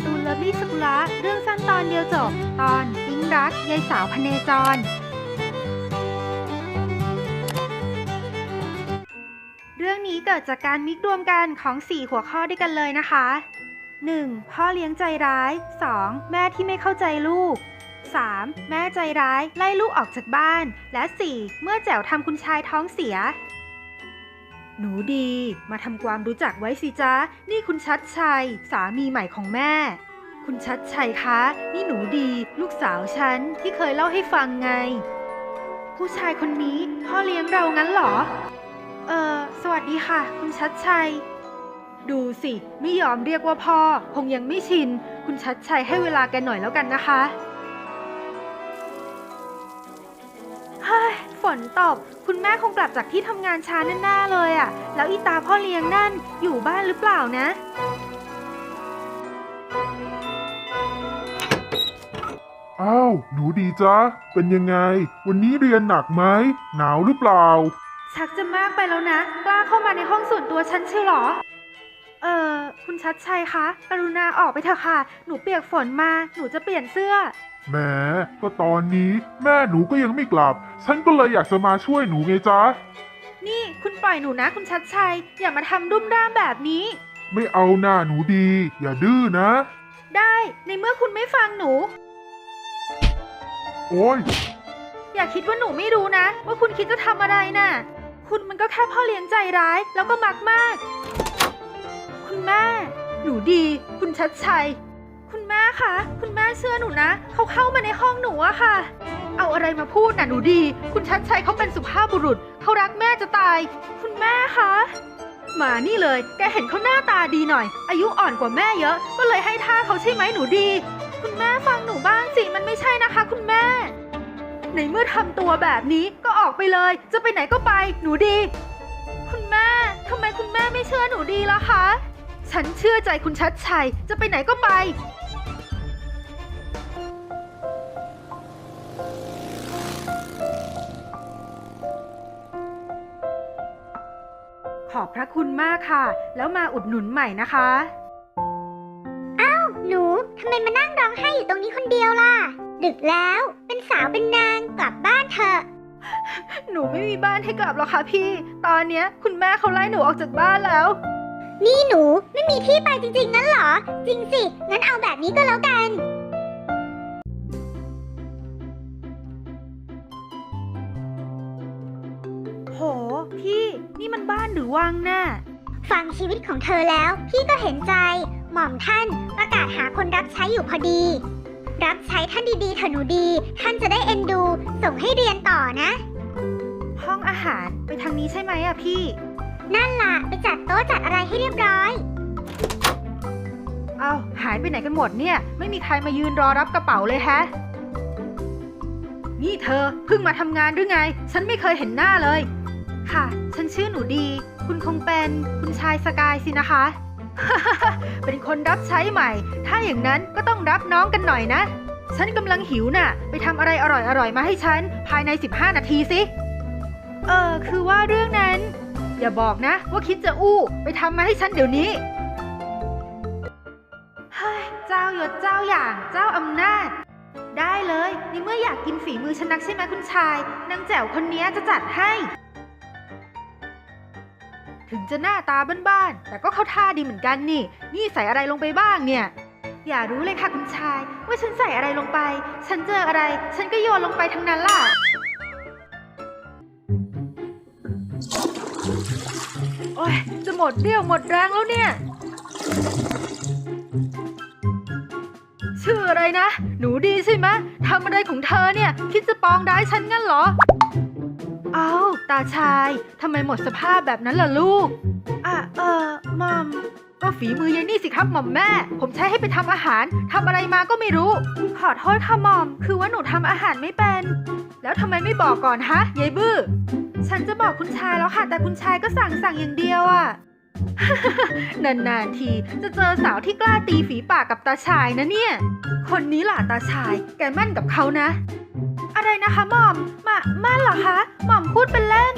ร์ตูนเลิฟลี่สกุละเรื่องสั้นตอนเดียวจบ ตอนปิ๊งรักยายสาวพเนจร เรื่องนี้เกิดจากการมิกรวมกันของ 4 หัวข้อด้วยกันเลยนะคะ 1. พ่อเลี้ยงใจร้าย 2. แม่ที่ไม่เข้าใจลูก 3. แม่ใจร้ายไล่ลูกออกจากบ้าน และ 4. เมื่อแจ๋วทำคุณชายท้องเสีย หนูดี มาทำความรู้จักไว้สิจ๊ะ นี่คุณชัดชัย สามีใหม่ของแม่ คุณชัดชัยคะ นี่หนูดี ลูกสาวฉันที่เคยเล่าให้ฟังไง ผู้ชายคนนี้พ่อเลี้ยงเรางั้นเหรอ เออสวัสดีค่ะ คุณชัดชัย ดูสิ ไม่ยอมเรียกว่าพ่อ คงยังไม่ชิน คุณชัดชัยให้เวลาแกหน่อยแล้วกันนะคะ นตกคุณแม่คงกลับจากที่ทำงานช้าแน่ๆเลยอะ่ะ แล้วอีตาพ่อเลี้ยงนั่นอยู่บ้านหรือเปล่านะ อ้าว หนูดีจ๊ะเป็นยังไง วันนี้เรียนหนักไหม หนาวหรือเปล่า ชักจะมากไปแล้วนะ กล้าเข้ามาในห้องส่วนตัวฉันใช่หรอ เออคุณชัดชัยคะกรุณาออกไปเถอะค่ะ หนูเปียกฝนมา หนูจะเปลี่ยนเสื้อ แหมก็ตอนนี้แม่หนูก็ยังไม่กลับ ฉันก็เลยอยากจะมาช่วยหนูไงจ๊ะ นี่คุณปล่อยหนูนะ คุณชัดชัย อย่ามาทำดุ้มด้ามแบบนี้ ไม่เอาหน้าหนูดี อย่าดื้อนะ ได้ในเมื่อคุณไม่ฟังหนู โอ้ย อย่าคิดว่าหนูไม่รู้นะ ว่าคุณคิดจะทำอะไรน่ะ คุณมันก็แค่พ่อเลี้ยงใจร้ายแล้วก็มักมาก คุณแม่ หนูดี คุณชัดชัย คุณแม่คะ คุณแม่เชื่อหนูนะ เขาเข้ามาในห้องหนูอะค่ะ เอาอะไรมาพูดน่ะหนูดี คุณชัดชัยเขาเป็นสุภาพบุรุษ เขารักแม่จะตาย คุณแม่คะ มานี่เลย แกเห็นเขาหน้าตาดีหน่อย อายุอ่อนกว่าแม่เยอะ ก็เลยให้ท่าเขาใช่ไหมหนูดี คุณแม่ฟังหนูบ้างสิ มันไม่ใช่นะคะ คุณแม่ในเมื่อทำตัวแบบนี้ก็ออกไปเลย จะไปไหนก็ไป หนูดี คุณแม่ทำไมคุณแม่ไม่เชื่อหนูดีล่ะคะ ฉันเชื่อใจคุณชัดชัย จะไปไหนก็ไป ขอบพระคุณมากค่ะ แล้วมาอุดหนุนใหม่นะคะหนู ทำไมมานั่งร้องไห้อยู่ตรงนี้คนเดียวล่ะ ดึกแล้ว เป็นสาวเป็นนาง กลับบ้านเถอะ หนูไม่มีบ้านให้กลับหรอกค่ะพี่ ตอนเนี้ยคุณแม่เขาไล่หนูออกจากบ้านแล้ว นี่หนูไม่มีที่ไปจริงๆงั้นเหรอ จริงสิ งั้นเอาแบบนี้ก็แล้วกัน โห พี่นี่มันบ้านหรือวังน่ะ ฟังชีวิตของเธอแล้ว พี่ก็เห็นใจ หม่อมท่านประกาศหาคนรับใช้อยู่พอดี รับใช้ท่านดีๆเถอะหนูดี ท่านจะได้เอ็นดู ส่งให้เรียนต่อนะ ห้องอาหารไปทางนี้ใช่ไหมอะพี่ นั่นล่ะ ไปจัดโต๊ะจัดอะไรให้เรียบร้อย เอา้าหายไปไหนกันหมดเนี่ย ไม่มีใครมายืนรอรับกระเป๋าเลยแฮะ นี่เธอเพิ่งมาทำงานหรือไง ฉันไม่เคยเห็นหน้าเลย ค่ะ ฉันชื่อหนูดี คุณคงเป็นคุณชายสกายสินะคะ เป็นคนรับใช้ใหม่ ถ้าอย่างนั้นก็ต้องรับน้องกันหน่อยนะ ฉันกำลังหิวน่ะ ไปทำอะไรอร่อยๆมาให้ฉัน ภายใน 15 นาทีสิ เออคือว่าเรื่องนั้น อย่าบอกนะว่าคิดจะอู้ ไปทำมาให้ฉันเดี๋ยวนี้ เฮ้ย เจ้าหยศเจ้าอย่างเจ้าอำนาจ ได้เลยในเมื่ออยากกินฝีมือฉันนักใช่ไหมคุณชาย นางแจ๋วคนนี้จะจัดให้ ถึงจะหน้าตาบ้านๆ แต่ก็เข้าท่าดีเหมือนกันนี่ นี่ใส่อะไรลงไปบ้างเนี่ย อย่ารู้เลยค่ะคุณชาย ว่าฉันใส่อะไรลงไป ฉันเจออะไร ฉันก็โยนลงไปทั้งนั้นล่ะ ยจะหมดเรี่ยวหมดแรงแล้วเนี่ย ชื่ออะไรนะ หนูดีใช่ไหมทำอะไรของเธอเนี่ย คิดจะปองร้ายฉันงั้นเหรอ เอา้าตาชายทำไมหมดสภาพแบบนั้นล่ะลูก อะเออหมอม ก็ฝีมือยายนี่สิครับหม่อมแม่ ผมใช้ให้ไปทำอาหารทำอะไรมาก็ไม่รู้ ขอโทษค่ะหม่อม คือว่าหนูทำอาหารไม่เป็น แล้วทำไมไม่บอกก่อนฮะยายบื้อ ฉันจะบอกคุณชายแล้วค่ะ แต่คุณชายก็สั่งสั่งอย่างเดียวอะ่ะ นานๆทีจะเจอสาวที่กล้าตีฝีปากกับตาชายนะเนี่ย คนนี้หล่ะตาชาย แกมั่นกับเขานะ อะไรนะคะหม่อมมามั่นเหรอคะ หม่อมพูดเป็นเล่น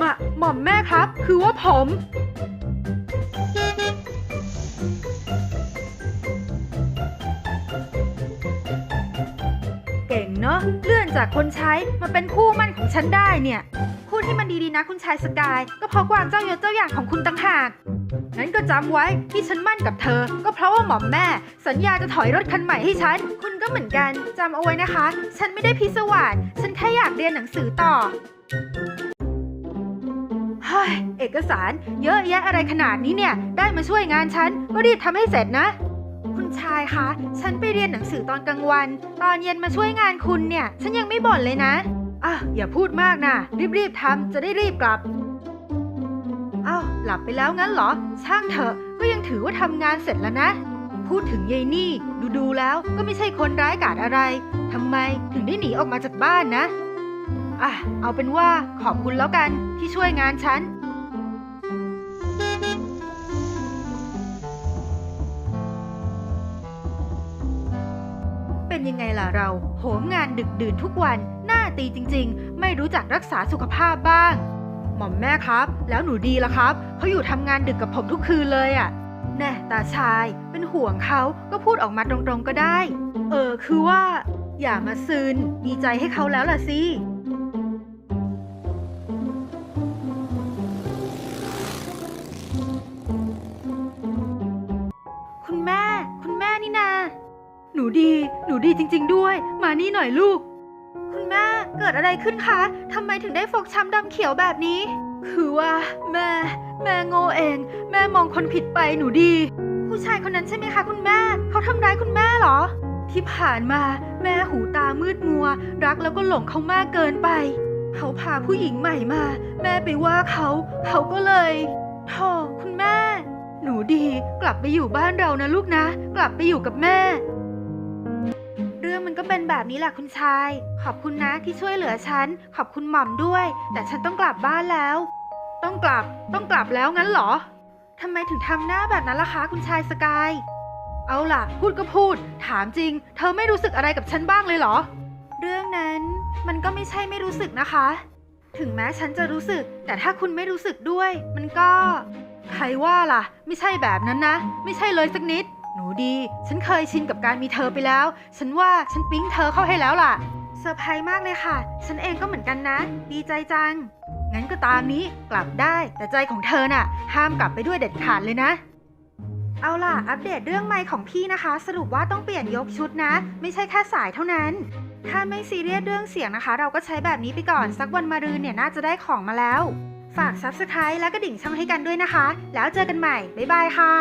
มาหม่อมแม่ครับ คือว่าผมเก่งเนอะเลื่อนจากคนใช้มาเป็นคู่มั่นของฉันได้เนี่ย พูดที่มันดีๆนะคุณชายสกาย ก็เพราะความเจ้ายศเจ้าอย่างของคุณต่างหากงั้นก็จำไว้ที่ฉันมั่นกับเธอ ก็เพราะว่าหม่อมแม่ สัญญาจะถอยรถคันใหม่ให้ฉัน คุณก็เหมือนกันจำเอาไว้นะคะ ฉันไม่ได้พิศวาสฉันแค่อยากเรียนหนังสือต่อเฮ้ยเอกสารเยอะแยะอะไรขนาดนี้เนี่ย ได้มาช่วยงานฉัน ก็รีบทำให้เสร็จนะ คุณชายคะ ฉันไปเรียนหนังสือตอนกลางวัน ตอนเย็นมาช่วยงานคุณเนี่ย ฉันยังไม่บ่นเลยนะ อะอย่าพูดมากนะรีบๆทำจะได้รีบกลับอ้าวหลับไปแล้วงั้นเหรอ ช่างเถอะ ก็ยังถือว่าทำงานเสร็จแล้วนะ พูดถึงยายนี่ ดูๆแล้วก็ไม่ใช่คนร้ายกาจอะไรทำไมถึงได้หนีออกมาจากบ้านนะอะเอาเป็นว่าขอบคุณแล้วกันที่ช่วยงานฉันเป็นยังไงล่ะเรา โหมงานดึกดื่นทุกวัน ตีจริง ๆ ไม่รู้จักรักษาสุขภาพบ้าง หม่อมแม่ครับ แล้วหนูดีละครับเขาอยู่ทำงานดึกกับผมทุกคืนเลยอะ่ะแน่ตาชายเป็นห่วงเขาก็พูดออกมาตรงๆก็ได้ เออคือว่า อย่ามาซึนมีใจให้เขาแล้วล่ะสิคุณแม่ คุณแม่นี่นา หนูดี หนูดีจริง ๆ ด้วย มานี่หน่อยลูก คุณแม่เกิดอะไรขึ้นคะทำไมถึงได้ฟกช้ำดำเขียวแบบนี้ คือว่า แม่ แม่โง่เอง แม่มองคนผิดไปหนูดี ผู้ชายคนนั้นใช่ไหมคะคุณแม่ เขาทำร้ายคุณแม่เหรอ ที่ผ่านมาแม่หูตามืดมัว รักแล้วก็หลงเขามากเกินไป เขาพาผู้หญิงใหม่มา แม่ไปว่าเขา เขาก็เลยโธ่คุณแม่ หนูดี กลับไปอยู่บ้านเรานะลูกนะ กลับไปอยู่กับแม่ รื่องมันก็เป็นแบบนี้แหละคุณชาย ขอบคุณนะที่ช่วยเหลือฉัน ขอบคุณหม่อมด้วย แต่ฉันต้องกลับบ้านแล้ว ต้องกลับ ต้องกลับแล้วงั้นเหรอทำไมถึงทำหน้าแบบนั้นล่ะคะ คุณชายสกาย เอาล่ะ พูดก็พูด ถามจริง เธอไม่รู้สึกอะไรกับฉันบ้างเลยเหรอ เรื่องนั้นมันก็ไม่ใช่ไม่รู้สึกนะคะ ถึงแม้ฉันจะรู้สึก แต่ถ้าคุณไม่รู้สึกด้วย มันก็ ใครว่าล่ะ ไม่ใช่แบบนั้นนะ ไม่ใช่เลยสักนิด หนูดี ฉันเคยชินกับการมีเธอไปแล้ว ฉันว่าฉันปิ๊งเธอเข้าให้แล้วล่ะเซอร์ไพรส์มากเลยค่ะ ฉันเองก็เหมือนกันนะ ดีใจจัง งั้นก็ตามนี้กลับได้ แต่ใจของเธอน่ะ ห้ามกลับไปด้วยเด็ดขาดเลยนะ เอาล่ะ อัปเดตเรื่องไมค์ของพี่นะคะ สรุปว่าต้องเปลี่ยนยกชุดนะ ไม่ใช่แค่สายเท่านั้น ถ้าไม่ซีเรียสเรื่องเสียงนะคะ เราก็ใช้แบบนี้ไปก่อน สักวันมารืนเนี่ยน่าจะได้ของมาแล้ว ฝาก Subscribe และกระดิ่งช่องให้กันด้วยนะคะ แล้วเจอกันใหม่ บ๊ายบายค่ะ